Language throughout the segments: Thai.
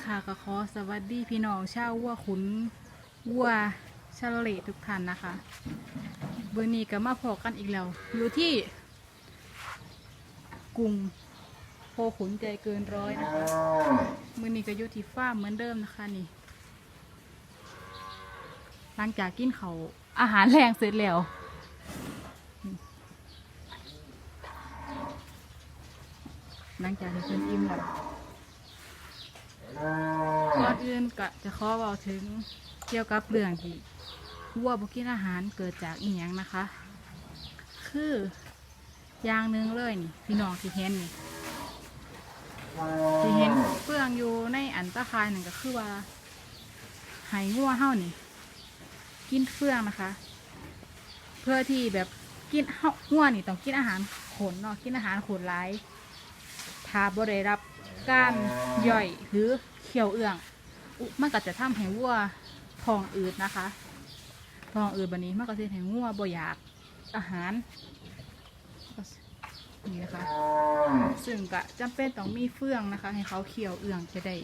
ค่ะก็ขอสวัสดีพี่น้องชาววัวขุนวัวชาเลทุกท่านนะคะเบอร์นี้ก็มาพอกันอีกแล้ว อยู่ที่กรุงโพขุนใจเกินร้อยนะคะมือนี้ก็อยู่ที่ฟาเหมือนเดิมนะคะนี่ หลังจากกินเขาอาหารแรงเสร็จแล้วหลังจากที่เพิ่นอิ่มแล้ว ก่อนอื่นก็จะขอเบาถึงเกี่ยวกับเรื่องที่วัวบกินอาหารเกิดจากอีหยังนะคะ คืออย่างหนึ่งเลยนี่พี่น้องที่เห็นนี่ที่เห็นเฟืองอยู่ในอันตะคายนั่นก็คือว่าไหงัวเฮานี่ กินเฟืองนะคะ เพื่อที่แบบกินเฮางัวนี่ต้องกินอาหารขนเนาะกินอาหารขนหลายถ้าบ่ได้รับการย่อยหรือ คี่ยวเอื้องมันก็จะทำให้วัวทองอืดนะคะทองอืดแบบนี้มันก็จะให้วัวบ่อยากอาหารนี่นะคะซึ่งก็จำเป็นต้องมีเฟื่องนะคะ ให้เขาเคี่ยวเอื้องจะได้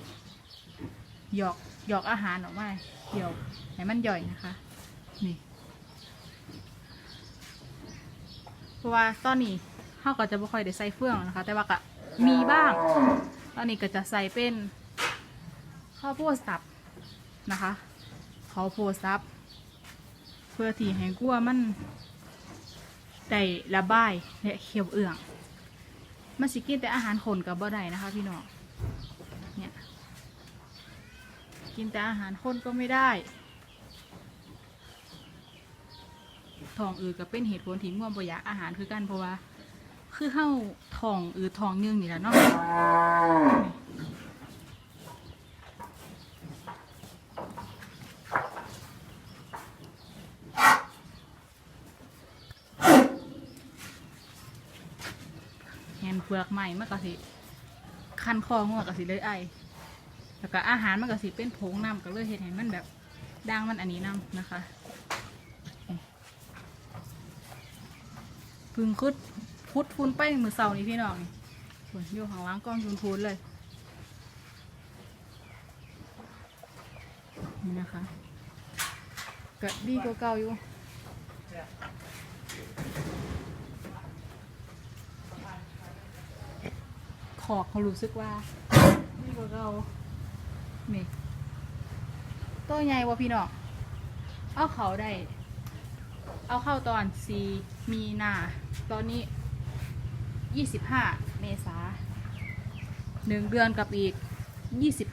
หยอกหยอกอาหารออกมาเคี่ยวให้มันย่อยนะคะนี่เพราะว่าตอนนี้เขาก็จะไม่ค่อยได้ใส่เฟื่องนะคะ แต่ว่าก็มีบ้าง ตอนนี้ก็จะใส่เป็น ข้าวโพดสับนะคะข้าวโพดสับเพื่อที่ให้กัวมันได้ระบายและเคี้ยวเอื่องมันสิกินแต่อาหารคนกับบ่ได้นะคะ พี่น้องเนี่ยกินแต่อาหารคนก็ไม่ได้ท้องอืดก็เป็นเหตุผลที่ง่วงบ่อยากอาหารคือกันเพราะว่า คือเข้าท้องอืดท้องยึงนี่แหละเนาะ เปลือกใหม่มันก็สิคันคอหัวก็สิเลยไอแล้วก็อาหารมันก็สิเป็นผงน้ำก็เลยเห็นให้มันแบบด่างมันอันนี้น้ำนะคะพึ่งคุดพุดฟุ้นไปมือเสานี้พี่น้องนี่ส่วนอยู่ข้างล่างกล้องยุนพูนเลยนี่นะคะก็ดีกว่าเก่าอยู่ อกเขารู้สึกว่าดีกว่าเรานี่ตัวใหญ่ว่าพี่น้องเอาเขาได้ เอาเข้าตอนสีมีนา ตอนนี้ยี่สิบห้าเมษาหนึ่งเดือนกับอีกยี่สิบ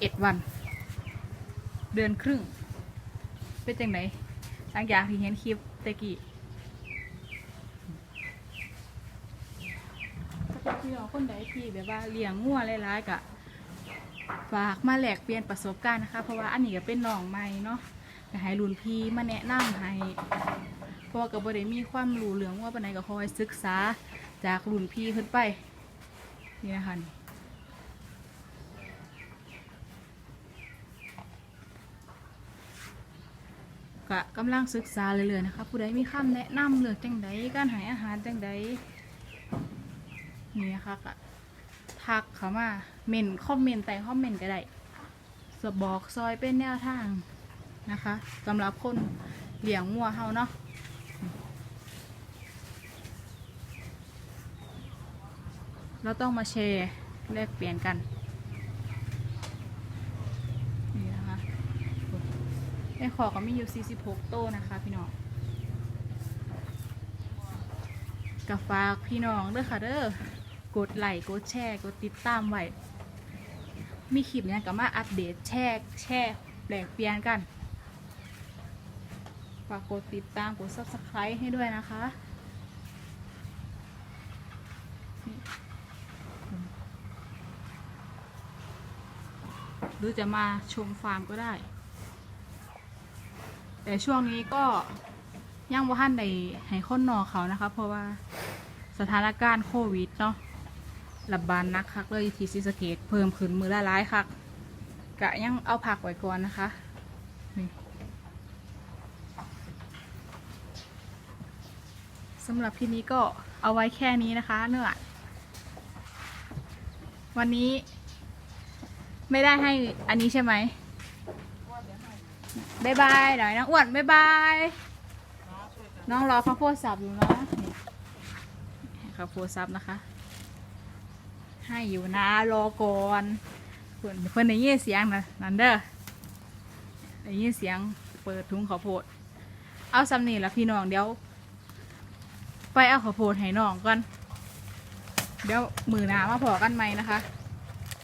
เอ็ดวัน เดือนครึ่ง เป็นจังไหนหลังจากที่เห็นคลิปตะกี้ ถ้าเป็น พี่น้องคนใดที่แบบว่าเลี้ยงงัวหลายๆกะฝากมาแลกเปลี่ยนประสบการณ์นะคะ เพราะว่าอันนี้ก็เป็นน้องใหม่เนาะก็ให้รุ่นพี่มาแนะนำให้เพราะว่าก็บ่ได้มีความรู้เรื่องว่าปานใดก็คอยศึกษาจากรุ่นพี่ขึ้นไปนี่นะคะนี่ก็กำลังศึกษาเรื่อยๆนะคะผู้ใดมีคำแนะนำเรื่องจังใดการให้อาหารจังใด นี่นะคะก็ทักเขามาเมนคอมเมนต์แต่คอมเมนต์ก็ได้สบอกซอยเป็นแนวทางนะคะสำหรับคนเลี้ยงงัวเฮาเนาะเราต้องมาแชร์แลกเปลี่ยนกันนี่นะคะในขอก็มีอยู่ 46 โต้นะคะ พี่น้องกับฝากพี่น้องเด้อค่ะเด้อ กดไลค์กดแชร์กดติดตามไว้มีคลิปเนี้ยก็มาอัปเดตแชร์แชร์แปลกเปลี่ยนกันฝากกดติดตามกด subscribe ให้ด้วยนะคะหรือจะมาชมฟาร์มก็ได้ แต่ช่วงนี้ก็ยังว่าท่านใดให้คนนอเขานะคะ เพราะว่าสถานการณ์โควิดเนาะ ระบาดหนักคักเลยทีซิสเกตเพิ่มขึ้นมือละร้ายคักกะยังเอาผักไว้ก่อนนะคะนี่สำหรับที่นี้ก็เอาไว้แค่นี้นะคะเนื้อวันนี้ ไม่ได้ให้อันนี้ใช่ไหมบายบายหน่อยนะอ้วนบายบายน้องรอข้าวโพดสับอยู่นะข้าวโพดสับนะคะ ให้อยู่นะรอก่อนเพื่อนเพื่อนในยี่เสียงนะนันเด้อได้ยินเสียงเปิดถุงข้าวโพด เอาซ้ำนี่ละพี่น้องเดี๋ยว ไปเอาข้าวโพดให้น้องก่อนเดี๋ยวมือหนามาพอกันไหมนะคะ